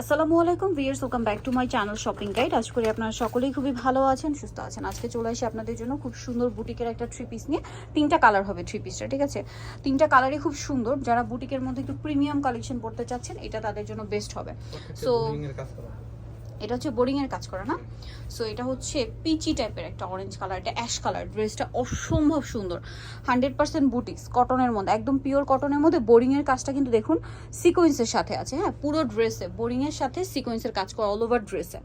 আসসালামু আলাইকুম viewers welcome back to my channel shopping guide. আজ করি আপনারা সকলেই খুবই ভালো আছেন সুস্থ আছেন। আজকে চলে আসি আপনাদের জন্য খুব সুন্দর বুটিকের একটা থ্রি পিস নিয়ে। তিনটা কালার হবে থ্রি পিসটা ঠিক আছে? তিনটা কালারই খুব সুন্দর। যারা বুটিকের মধ্যে একটু প্রিমিয়াম কালেকশন পড়তে চাচ্ছেন এটা তাদের জন্য বেস্ট হবে। So, এটা হচ্ছে বোরিং এর কাজ করা, না? সো এটা হচ্ছে পিচি টাইপের একটা অরেঞ্জ কালার এটা অ্যাশ কালার ড্রেসটা অসম্ভব সুন্দর। হান্ড্রেড পার্সেন্ট বুটিক্স কটনের মধ্যে, একদম পিওর কটনের মধ্যে বোরিং এর কাজটা কিন্তু দেখুন সিকোয়েন্সের সাথে আছে হ্যাঁ? পুরো ড্রেসে বোরিং এর সাথে সিকোয়েন্সের কাজ করা অল ওভার ড্রেসে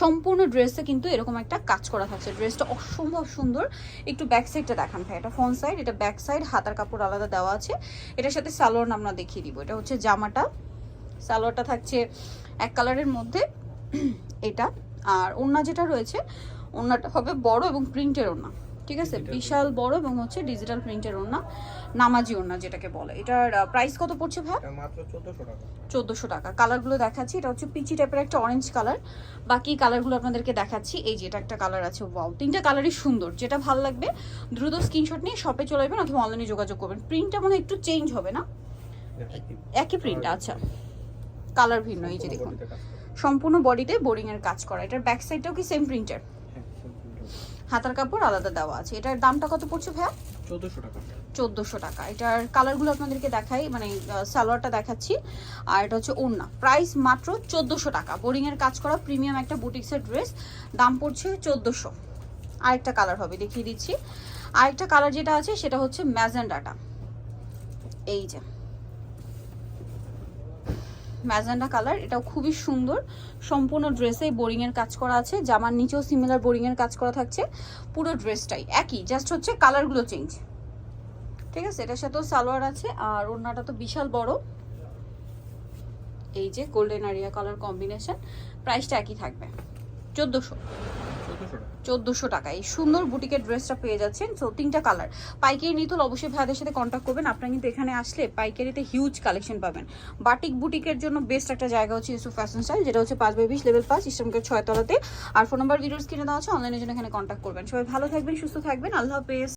সম্পূর্ণ ড্রেসে কিন্তু এরকম একটা কাজ করা থাকছে ড্রেসটা অসম্ভব সুন্দর। একটু ব্যাক সাইডটা দেখান ভাই, এটা ফ্রন্ট সাইড এটা ব্যাক সাইড হাতার কাপড় আলাদা দেওয়া আছে। এটার সাথে সালোয়ার আমরা দেখিয়ে দিব, এটা হচ্ছে জামাটা। সালোয়ারটা থাকছে এক কালারের মধ্যে এটা। আর ওড়না যেটা রয়েছে ওড়নাটা হবে বড় এবং প্রিন্টের ওড়না। ঠিক আছে? বিশাল বড় এবং হচ্ছে ডিজিটাল প্রিন্টের ওড়না নামাজি ওড়না যেটাকে বলে। এটার প্রাইস কত পড়ছে ভাই? এটা মাত্র 1400 টাকা। চোদ্দোশো টাকা। কালারগুলো দেখাচ্ছি। এটা হচ্ছে পিচি টাইপের একটা অরেঞ্জ কালার বাকি কালারগুলো আপনাদেরকে দেখাচ্ছি। এই যে এটা একটা কালার আছে ওয়াও তিনটা কালারই সুন্দর। যেটা ভালো লাগবে দ্রুত স্ক্রিনশট নিয়ে শপে চলে যাবেন অথবা অনলাইনে যোগাযোগ করবেন। প্রিন্টটা মনে হয় একটু চেঞ্জ হবে না? একই প্রিন্ট আচ্ছা। কালার ভিন্ন এই যে দেখুন। সম্পূর্ণ বডিতে বোরিং এর কাজ করা। এটার ব্যাক সাইডটাও কি সেম প্রিন্টের হ্যাঁ, হাতার কাপড় আলাদা দেওয়া আছে। এটার দামটা কত পড়ছে ভাইয়া? 1400 টাকা। চোদ্দোশো টাকা। এটার কালারগুলো আপনাদেরকে দেখাই মানে সালোয়ারটা দেখাচ্ছি। আর এটা হচ্ছে ওড়না। প্রাইস মাত্র চোদ্দোশো টাকা। বোরিং এর কাজ করা প্রিমিয়াম একটা বুটিক্সের ড্রেস দাম পড়ছে চোদ্দোশো। আরেকটা কালার হবে দেখিয়ে দিচ্ছি। আরেকটা কালার যেটা আছে সেটা হচ্ছে ম্যাজেন্ডাটা এই যে। ম্যাজেন্ডা কালার, এটাও খুবই সুন্দর। সম্পূর্ণ ড্রেসে বোরিং এর কাজ করা আছে, জামার নিচেও সিমিলার বোরিংয়ের কাজ করা থাকছে, পুরো ড্রেসটাই একই জাস্ট হচ্ছে কালারগুলো চেঞ্জ ঠিক আছে, এটার সাথেও সালোয়ার আছে, আর ওড়নাটা তো বিশাল বড়। এই যে গোল্ডেন আরিয়া কালার কম্বিনেশন প্রাইসটা একই থাকবে, চোদ্দোশো। 1400 টাকা চোদ্দোশো টাকা। এই সুন্দর বুটিকের ড্রেসটা পেয়ে যাচ্ছেন। সো তিনটা কালার পাইকারি নিতুল অবশ্যই ভাইদের সাথে কন্ট্যাক্ট করবেন। আপনারা কিন্তু এখানে আসলে পাইকারিতে হিউজ কালেকশন পাবেন। বাটিক বুটিকের জন্য বেস্ট একটা জায়গা হচ্ছে ইউসুফ ফ্যাশন স্টাইল যেটা হচ্ছে পাঁচ বাই বিশ লেভেল পাঁচ ইসলামকে ছয় তলাতে। আর ফোন নাম্বার ভিডিওস কিনে দেওয়া আছে। অনলাইনের জন্য এখানে কন্ট্যাক্ট করবেন। সবাই ভালো থাকবেন, সুস্থ থাকবেন। আল্লাহ হাফেজ।